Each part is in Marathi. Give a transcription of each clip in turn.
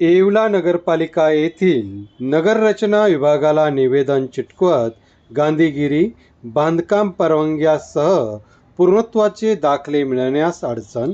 येवला नगरपालिका येथील नगररचना विभागाला निवेदन चिटकवत गांधीगिरी बांधकाम परवानग्यासह पूर्णत्वाचे दाखले मिळण्यास अडचण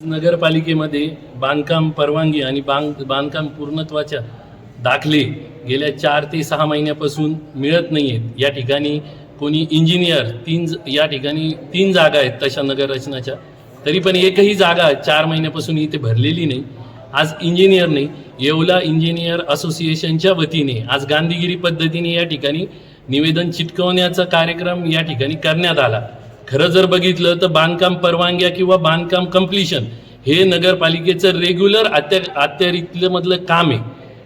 नगरपालिकेमध्ये बांधकाम परवानगी आणि बांध बांधकाम पूर्णत्वाच्या दाखले गेल्या चार ते सहा महिन्यापासून मिळत नाही आहेत या ठिकाणी कोणी इंजिनियर तीन या ठिकाणी तीन जागा आहेत तशा नगररचनाच्या. तरी पण एकही जागा चार महिन्यापासून इथे भरलेली नाही. आज इंजिनियर नाही. येवला इंजिनियर असोसिएशनच्या वतीने आज गांधीगिरी पद्धतीने या ठिकाणी निवेदन चिटकवण्याचा कार्यक्रम या ठिकाणी करण्यात आला. खरं जर बघितलं तर बांधकाम परवानग्या किंवा बांधकाम कम्प्लिशन हे नगरपालिकेचं रेग्युलर अत्या अत्यारितलं मधलं काम आहे.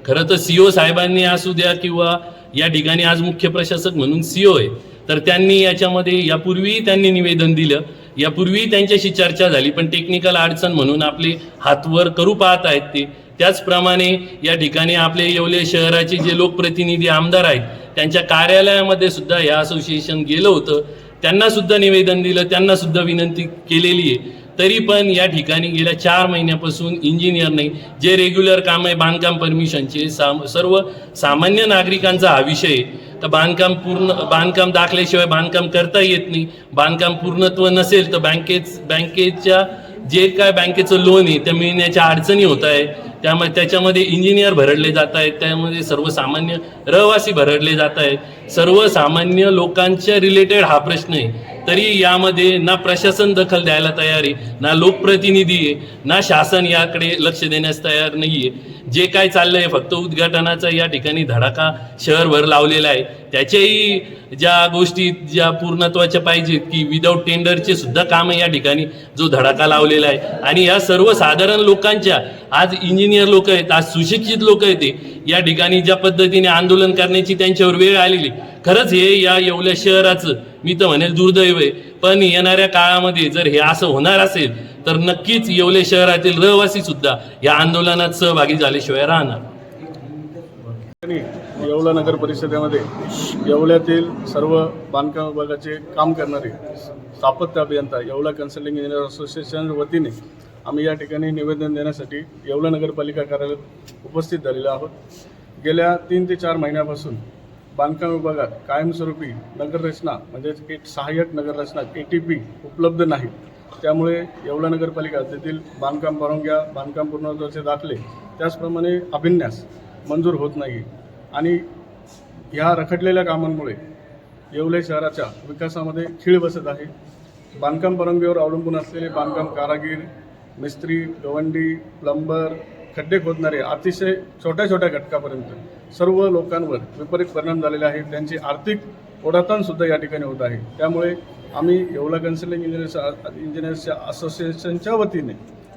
खरं तर सीओ साहेबांनी असू द्या किंवा या ठिकाणी आज मुख्य प्रशासक म्हणून सीओ आहे. तर त्यांनी याच्यामध्ये यापूर्वी त्यांनी निवेदन दिलं. यापूर्वी त्यांच्याशी चर्चा झाली. पण टेक्निकल अडचण म्हणून आपले हातवर करू पाहत आहेत ते. त्याचप्रमाणे या ठिकाणी आपले येवले शहराचे जे लोकप्रतिनिधी आमदार आहेत त्यांच्या कार्यालयामध्ये सुद्धा या असोसिएशन गेलं होतं. त्यांना सुद्धा निवेदन दिलं. त्यांना सुद्धा विनंती केलेली आहे. तरी पण या ठिकाणी गेल्या चार महिन्यापासून इंजिनियर नाही जे रेग्युलर काम आहे बांधकाम परमिशनचे साम सर्व सामान्य नागरिकांचा हा विषय आहे. तर बांधकाम पूर्ण बांधकाम दाखल्याशिवाय बांधकाम करता येत नाही. बांधकाम पूर्णत्व नसेल तर बँकेत बँकेच्या जे काय बँकेचं लोन आहे त्या मिळण्याच्या अडचणी होत आहे त्यामुळे त्याच्यामध्ये इंजिनियर भरडले जात आहेत. त्यामध्ये सर्वसामान्य रहिवासी भरडले जात आहेत. सर्वसामान्य लोकांच्या रिलेटेड हा प्रश्न आहे. तरी यामध्ये ना प्रशासन दखल द्यायला तयार आहे ना लोकप्रतिनिधी आहे ना शासन याकडे लक्ष देण्यास तयार नाही आहे जे काय चाललंय फक्त उद्घाटनाचा या ठिकाणी धडाका शहरभर लावलेला आहे. त्याच्याही ज्या गोष्टी ज्या पूर्णत्वाच्या पाहिजेत की विदाऊट टेंडरचे सुद्धा काम या ठिकाणी जो धडाका लावलेला आहे. आणि या सर्वसाधारण लोकांच्या आज इंजिनियर लोक आहेत आज सुशिक्षित लोक आहेत ते या ठिकाणी ज्या पद्धतीने आंदोलन करण्याची त्यांच्यावर वेळ आलेली खरंच हे या येवल्या शहराचं मी तर म्हणेल दुर्दैव आहे. पण येणाऱ्या काळामध्ये जर हे असं होणार असेल तर नक्कीच येवले शहरातील रहिवासी सुद्धा या आंदोलनात सहभागी झाल्याशिवाय राहणार. येवला नगर परिषदेमध्ये येवल्यातील सर्व बांधकाम विभागाचे काम करणारे स्थापत्य अभियंता येवला कन्सल्टिंग इंजिनियर असोसिएशन वतीने आम्ही या ठिकाणी निवेदन देण्यासाठी येवला नगरपालिका कार्यालयात उपस्थित झालेलो आहोत. गेल्या तीन ते चार महिन्यापासून बांधकाम विभागात कायमस्वरूपी नगररचना म्हणजेच एक सहाय्यक नगररचना ए टी पी उपलब्ध नाही. त्यामुळे येवला नगरपालिका तेथील बांधकाम परवानग्या बांधकाम पूर्णत्वाचे दाखले त्याचप्रमाणे अभिन्यास मंजूर होत नाही. आणि ह्या रखडलेल्या कामांमुळे येवले शहराच्या विकासामध्ये खीळ बसत आहे. बांधकाम परवानगीवर अवलंबून असलेले बांधकाम कारागीर मिस्त्री गवंडी प्लंबर खड्डे खोदणारे अतिशय छोट्या छोट्या घटकापर्यंत सर्व लोकांवर विपरीत परिणाम झालेले आहेत. त्यांची आर्थिक ओढाताणसुद्धा या ठिकाणी होत आहे. त्यामुळे आम्ही येवला कन्सल्टिंग इंजिनियर्स इंजिनियर्सच्या असोसिएशनच्या वतीने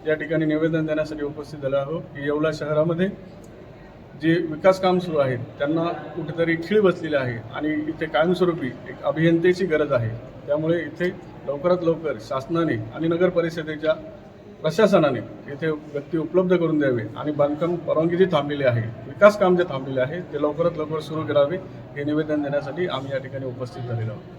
या ठिकाणी निवेदन देण्यासाठी उपस्थित झालो आहोत की येवला शहरामध्ये जे विकास काम सुरू आहेत त्यांना कुठेतरी खीळ बसलेली आहे आणि इथे कायमस्वरूपी एक अभियंतेची गरज आहे. त्यामुळे इथे लवकरात लवकर शासनाने आणि नगर परिषदेच्या प्रशासनाने येथे व्यक्ती उपलब्ध करून द्यावे आणि बांधकाम परवानगी जी थांबलेली आहे. विकास काम जे थांबलेले आहे ते लवकरात लवकर सुरू करावे हे निवेदन देण्यासाठी आम्ही या ठिकाणी उपस्थित झालेलो आहोत.